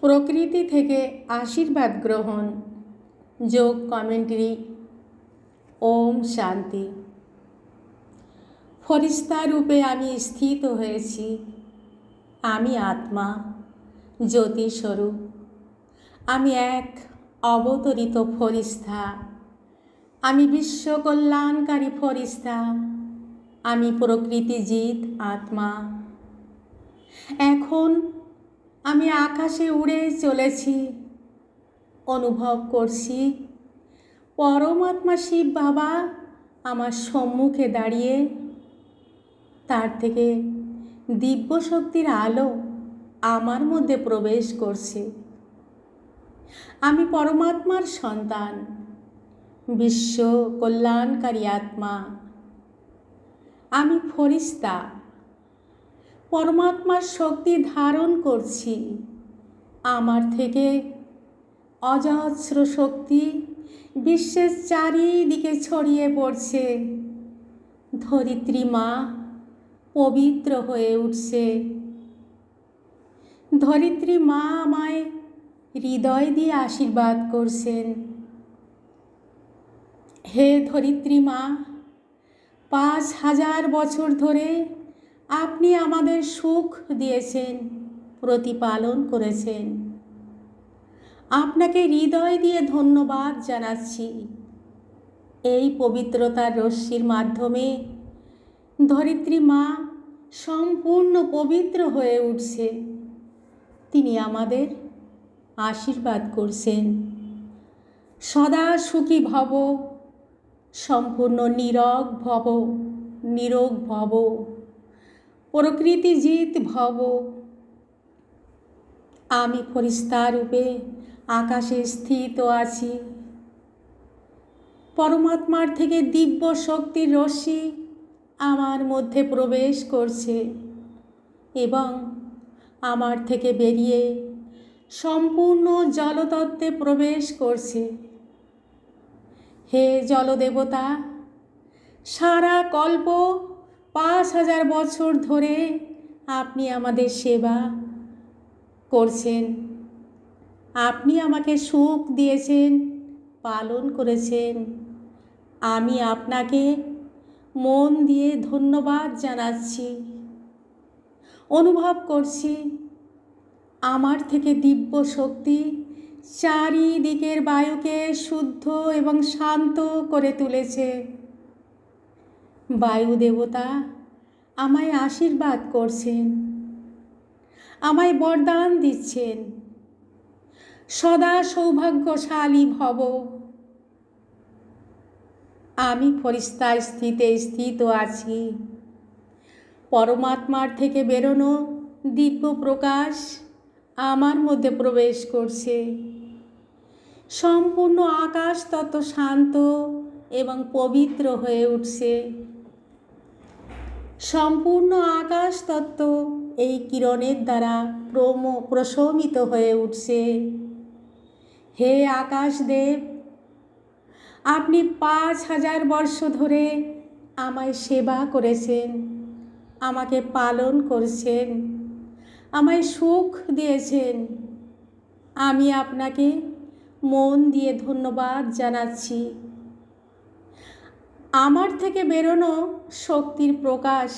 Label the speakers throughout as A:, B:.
A: প্রকৃতি থেকে আশীর্বাদ গ্রহণ। যোগ কমেন্ট্রি। ওম শান্তি। ফরিস্তা রূপে আমি স্থিত হয়েছি। আমি আত্মা, জ্যোতিস্বরূপ। আমি এক অবতরিত ফরিস্তা। আমি বিশ্ব কল্যাণকারী ফরিস্তা। আমি প্রকৃতিজিৎ আত্মা। এখন আমি আকাশে উড়ে চলেছি, অনুভব করছি। পরমাত্মা শিব বাবা আমার সম্মুখে দাঁড়িয়ে, তার থেকে দিব্য শক্তির আলো আমার মধ্যে প্রবেশ করছে। আমি পরমাত্মার সন্তান, বিশ্ব কল্যাণকারী আত্মা। আমি ফরিস্তা। পরমাত্মার শক্তি ধারণ করছি। আমার থেকে অজস্র শক্তি বিশ্বের চারিদিকে ছড়িয়ে পড়ছে। ধরিত্রী মা পবিত্র হয়ে উঠছে। ধরিত্রী মা আমায় হৃদয় দিয়ে আশীর্বাদ করছেন। হে ধরিত্রী মা, পাঁচ হাজার বছর ধরে আপনি আমাদের সুখ দিয়েছেন, প্রতিপালন করেছেন। আপনাকে হৃদয় দিয়ে ধন্যবাদ জানাচ্ছি। এই পবিত্রতার রশ্মির মাধ্যমে ধরিত্রী মা সম্পূর্ণ পবিত্র হয়ে উঠছে। তিনি আমাদের আশীর্বাদ করছেন। সদা সুখী ভব, সম্পূর্ণ নীরব ভব, নিরোগ ভব। প্রকৃতি জিত ভব। আমি রূপে আকাশে স্থিত আছি। পরমাত্মার থেকে দিব্য শক্তির রশ্মি আমার মধ্যে প্রবেশ করছে এবং আমার থেকে বেরিয়ে সম্পূর্ণ জলতত্ত্বে প্রবেশ করছে। হে জলদেবতা, সারা কল্প পাঁচ হাজার বছর ধরে আপনি আমাদের সেবা করছেন। আপনি আমাকে সুখ দিয়েছেন, পালন করেছেন। আমি আপনাকে মন দিয়ে ধন্যবাদ জানাচ্ছি। অনুভব করছি আমার থেকে দিব্য শক্তি চারিদিকের বায়ুকে শুদ্ধ এবং শান্ত করে তুলেছে। বায়ু দেবতা, আমায় আশীর্বাদ করছেন, আমায় বরদান দিচ্ছেন। সদা সৌভাগ্যশালী ভব। আমি ফরিস্তার স্থিতে স্থিত আছি। পরমাত্মার থেকে বেরোনো দিব্য প্রকাশ আমার মধ্যে প্রবেশ করছে। সম্পূর্ণ আকাশ তত শান্ত এবং পবিত্র হয়ে উঠছে। সম্পূর্ণ আকাশ তত্ত্ব এই কিরণের দ্বারা প্রম, প্রশমিত হয়ে উঠছে। হে আকাশদেব, আপনি পাঁচ হাজার বর্ষ ধরে আমায় সেবা করেছেন, আমাকে পালন করছেন, আমায় সুখ দিয়েছেন। আমি আপনাকে মন দিয়ে ধন্যবাদ জানাচ্ছি। আমার থেকে বেরোনো শক্তির প্রকাশ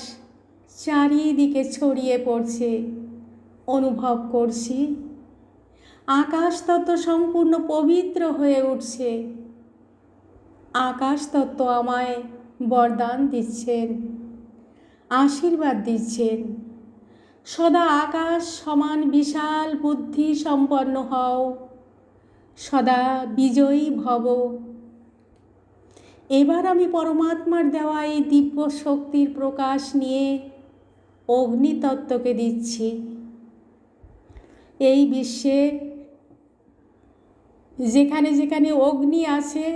A: চারিদিকে ছড়িয়ে পড়ছে। অনুভব করছি, আকাশ তত্ত্ব সম্পূর্ণ পবিত্র হয়ে উঠছে। আকাশ তত্ত্ব আমায় বরদান দিচ্ছেন, আশীর্বাদ দিচ্ছেন। সদা আকাশ সমান বিশাল বুদ্ধি সম্পন্ন হও, সদা বিজয়ী ভব। এবার আমি পরমাত্মার দেওয়া এই দিব্য শক্তির প্রকাশ নিয়ে অগ্নিতত্ত্বকে দিচ্ছি। এই বিশ্বে যেখানে যেখানে অগ্নি আছে,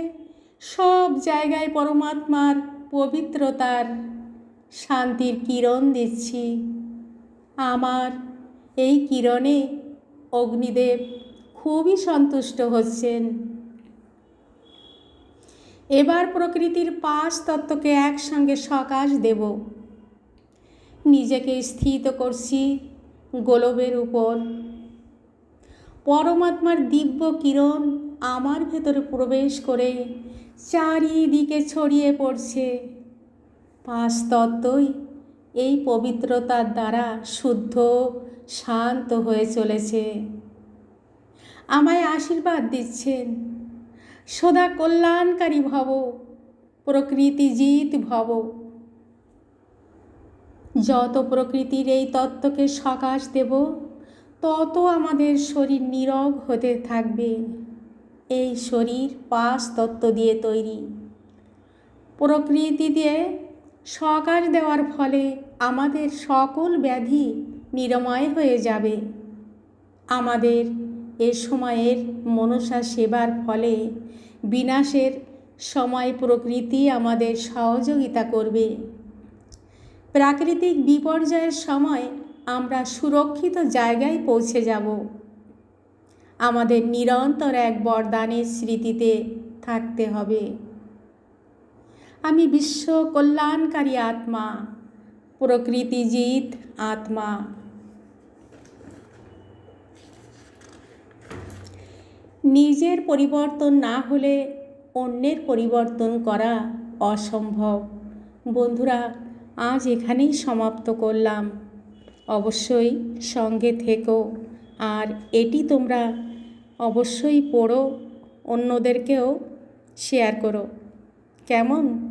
A: সব জায়গায় পরমাত্মার পবিত্রতার শান্তির কিরণ দিচ্ছি। আমার এই কিরণে অগ্নিদেব খুবই সন্তুষ্ট হচ্ছেন। এবার প্রকৃতির পাঁচ তত্ত্বকে একসঙ্গে সকাশ দেব। নিজেকে স্থিত করছি গোলবের উপর। পরমাত্মার দিব্য কিরণ আমার ভেতরে প্রবেশ করে চারিদিকে ছড়িয়ে পড়ছে। পাঁচ তত্ত্বই এই পবিত্রতার দ্বারা শুদ্ধ, শান্ত হয়ে চলেছে। আমায় আশীর্বাদ দিচ্ছেন। সদা কল্যাণকারী ভব প্রকৃতিজিৎ ভব। যত প্রকৃতির এই তত্ত্বকে সকাশ দেব, তত আমাদের শরীর নীরব হতে থাকবে। এই শরীর পাঁচ তত্ত্ব দিয়ে তৈরি। প্রকৃতি দিয়ে সকাশ দেওয়ার ফলে আমাদের সকল ব্যাধি নিরাময় হয়ে যাবে। আমাদের এ সময়ের মনসা সেবার ফলে বিনাশের সময় প্রকৃতি আমাদের সহযোগিতা করবে। প্রাকৃতিক বিপর্যয়ের সময় আমরা সুরক্ষিত জায়গায় পৌঁছে যাব। আমাদের নিরন্তর এক বরদানের স্মৃতিতে থাকতে হবে। আমি বিশ্ব কল্যাণকারী আত্মা, প্রকৃতিজিৎ আত্মা। নিজের পরিবর্তন না হলে অন্যের পরিবর্তন করা অসম্ভব। বন্ধুরা, আজ এখানেই সমাপ্ত করলাম। অবশ্যই সঙ্গে থেকো। আর এটি তোমরা অবশ্যই পড়ো, অন্যদেরকেও শেয়ার করো। কেমন?